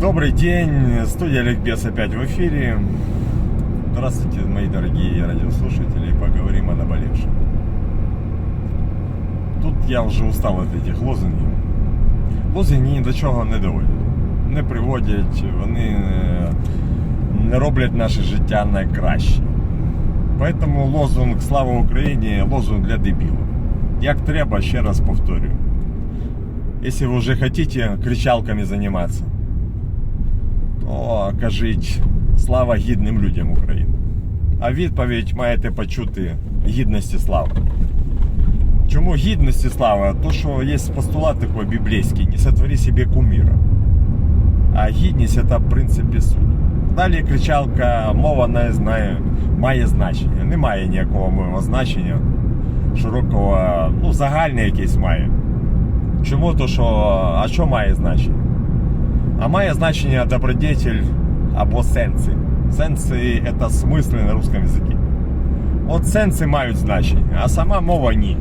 Добрый день, студия Ликбез опять в эфире. Здравствуйте, мои дорогие радиослушатели, поговорим о наболевшем. Тут я вже устав від этих лозунгів. Лозунги ні до чого не доводять. Не приводять, вони е, не роблять наше життя найкраще. Поэтому лозунг Слава Україні лозунг для дебілів. Як треба, ще раз повторюю. Если вы уже хотите кричалками заниматься, то кажіть слава гідним людям України. А відповідь маєте почути гідності слави. Чому гідності слава? То, що є постулат такой біблійський, не сотвори себе кумира. А гідність це в принципі суть. Далі кричалка, мова не знаю, має значення. Немає ніякого мового значення широкого, ну, загальне якесь має. Чому? То що, а що має значення? А має значення добродетель або сенси. Сенси це смисли на русском язикі. От сенси мають значення, а сама мова ні.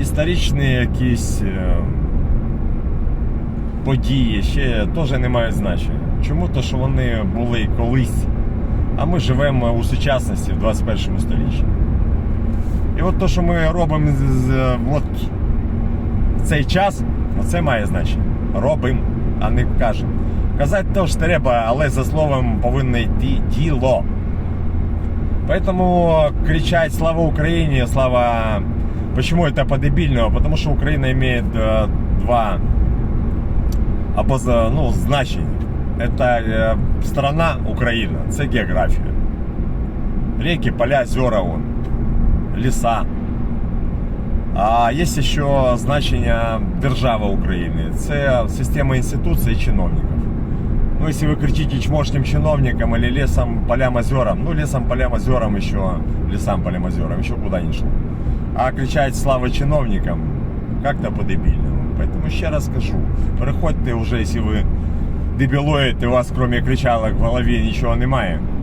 Історичні якісь е, події ще теж не мають значення. Чому? То що вони були колись, а ми живемо у сучасності в 21 столітті. І от то, що ми робимо от в цей час, це має значення Робимо, а не кажемо. Казати теж треба, але за словом повинно йти діло. Поэтому кричать «Слава Украине!», «Слава...» Почему это по-дебильному? Потому что Украина имеет э, два обоз- ну, значения. Это э, страна Украина, це география. Реки, поля, озера, вон, леса. А є ще значення держава України. Це система інституцій і чиновників. Ну, если вы кричите чмошным чиновникам или лесом, полям, озерам, ну, лесом, полям, озерам еще, лесам, полям, озерам, еще куда ни шло. А кричать слава чиновникам как-то по-дебильному. Поэтому еще раз скажу, переходьте уже, если вы дебілоїд, і у вас, кроме кричалок, в голові нічого немає, то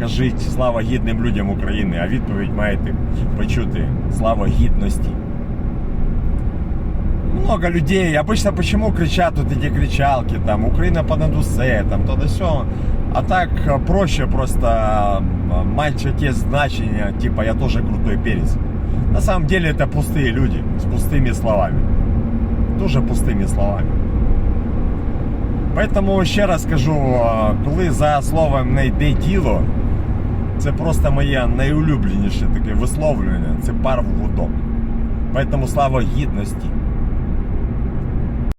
кажіть слава гідним людям України, а відповідь маєте почути слава гідності. Много людей. Обычно почему кричат вот эти кричалки, там, Украина понад усе, там, то да все. А так э, проще просто э, мальчик есть значение, типа я тоже крутой перец. На самом деле это пустые люди с пустыми словами. Дуже пустыми словами. Поэтому ще раз скажу, коли за словом не йде діло, це просто моє найулюбленіше таке висловлювання, це пар в гудок. Поэтому слава гідності.